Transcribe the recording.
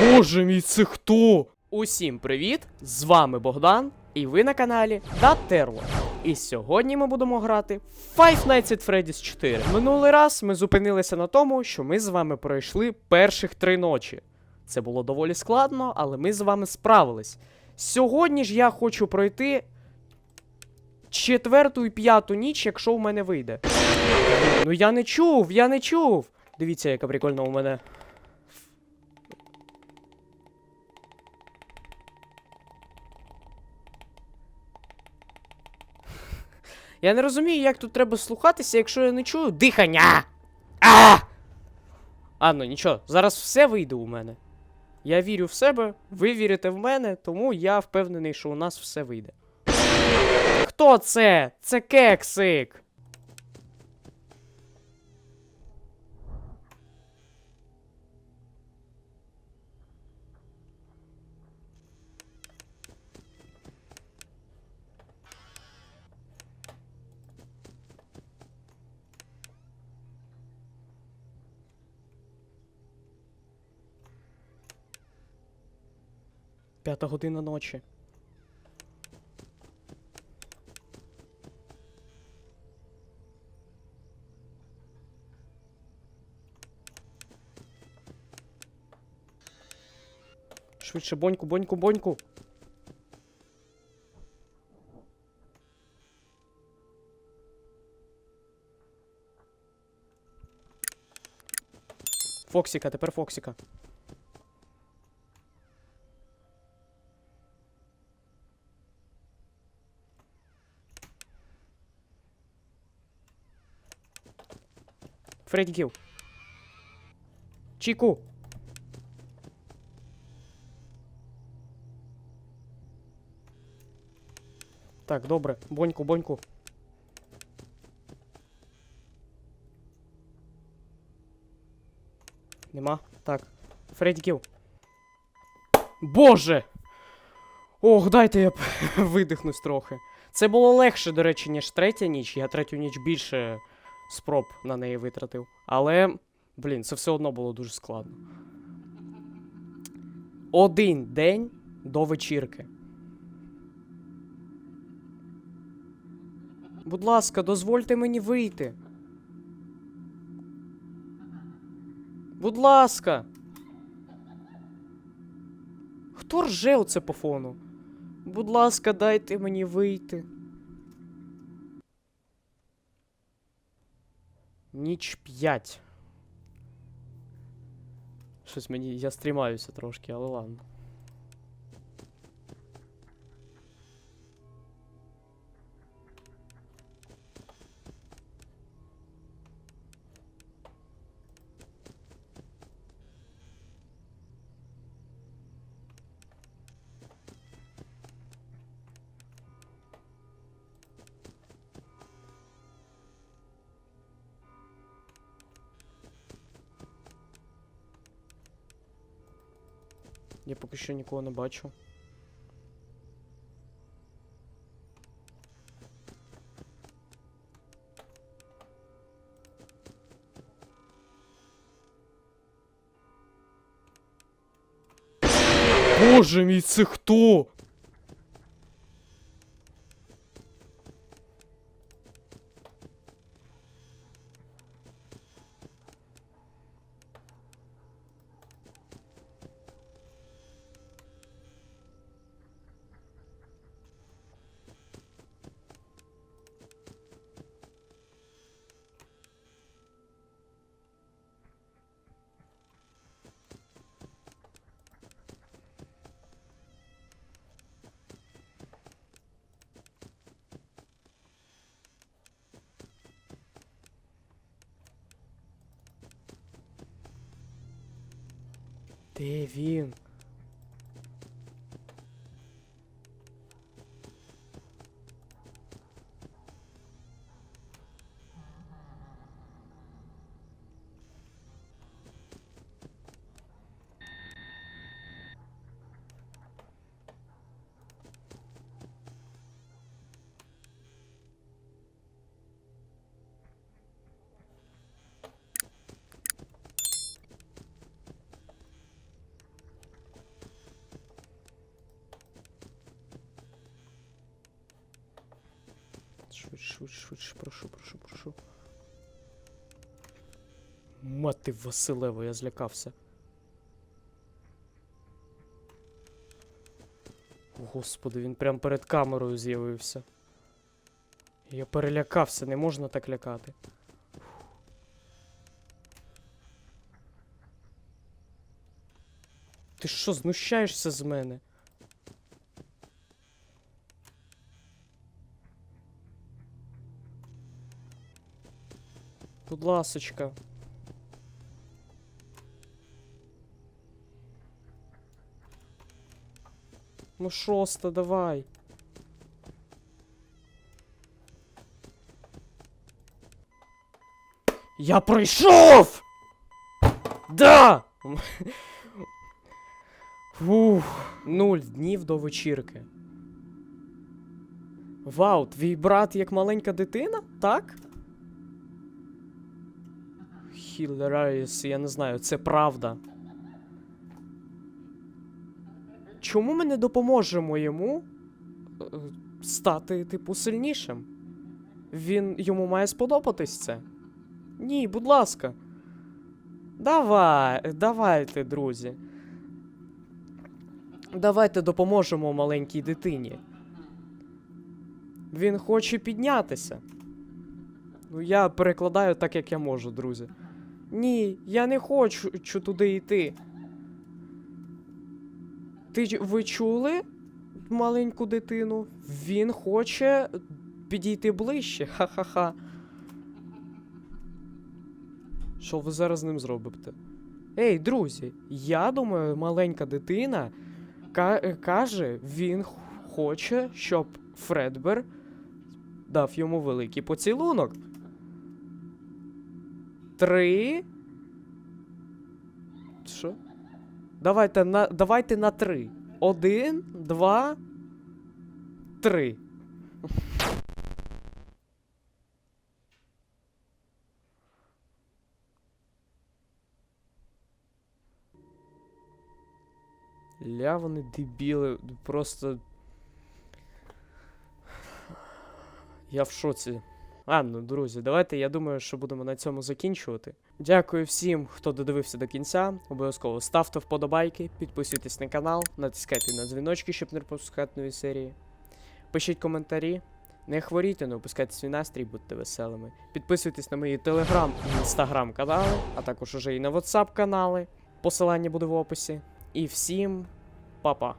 Боже мій, це хто? Усім привіт! З вами Богдан, і ви на каналі Датерло. І сьогодні ми будемо грати Five Nights at Freddy's 4. Минулий раз ми зупинилися на тому, що ми з вами пройшли перших три ночі. Це було доволі складно, але ми з вами справились. Сьогодні ж я хочу пройти четверту і п'яту ніч, якщо в мене вийде. Ну я не чув, я не чув. Дивіться, яка прикольна у мене. Я не розумію, як тут треба слухатися, якщо я не чую дихання. А! А, ну нічого, зараз все вийде у мене. Я вірю в себе, ви вірите в мене, тому я впевнений, що у нас все вийде. Хто це? Це кексик. П'ята година ночі. Швидше, боньку, боньку, боньку. Фоксіка, тепер Фоксіка. Фредді Кіл. Чіку. Так, добре. Боньку, боньку. Нема. Так. Фредді Кіл. Боже! Ох, дайте я видихнусь трохи. Це було легше, до речі, ніж третя ніч. Я третю ніч більше спроб на неї витратив. Але, блін, це все одно було дуже складно. Один день до вечірки. Будь ласка, дозвольте мені вийти. Будь ласка. Хто рже оце по фону? Будь ласка, дайте мені вийти. Ніч 5. Щось мені. Я стрімаюся трошки, але ладно. Я поки що нікого не бачу. Боже мій, це хто? Teve. Швидше, швидше, швидше, прошу, прошу, прошу. Мати Василево, я злякався. Господи, він прям перед камерою з'явився. Я перелякався, не можна так лякати. Ти що, знущаєшся з мене? Будь ласочка. Ну шоста, давай. Я прийшов! Да! Фух, нуль днів до вечірки. Вау, твій брат як маленька дитина, так? Hilarious, я не знаю, це правда. Чому ми не допоможемо йому е, стати, типу, сильнішим? Він йому має сподобатись це. Ні, будь ласка. Давай, давайте, друзі. Давайте допоможемо маленькій дитині. Він хоче піднятися. Ну, я перекладаю так, як я можу, друзі. Ні, я не хочу туди йти. Ти ви чули маленьку дитину? Він хоче підійти ближче. Ха-ха-ха. Що ви зараз з ним зробите? Ей, друзі, я думаю, маленька дитина ка- каже, він хоче, щоб Фредбер дав йому великий поцілунок. Три. Що? Давайте на, давайте на три. Один, два, три. Ля вони дебіли, просто. Я в шоці. Ладно, друзі, давайте я думаю, що будемо на цьому закінчувати. Дякую всім, хто додивився до кінця. Обов'язково ставте вподобайки, підписуйтесь на канал, натискайте на дзвіночки, щоб не пропускати нові серії. Пишіть коментарі. Не хворійте, не опускайте свій настрій, будьте веселими. Підписуйтесь на мої телеграм і інстаграм канали, а також уже і на WhatsApp канали. Посилання буде в описі. І всім па-па.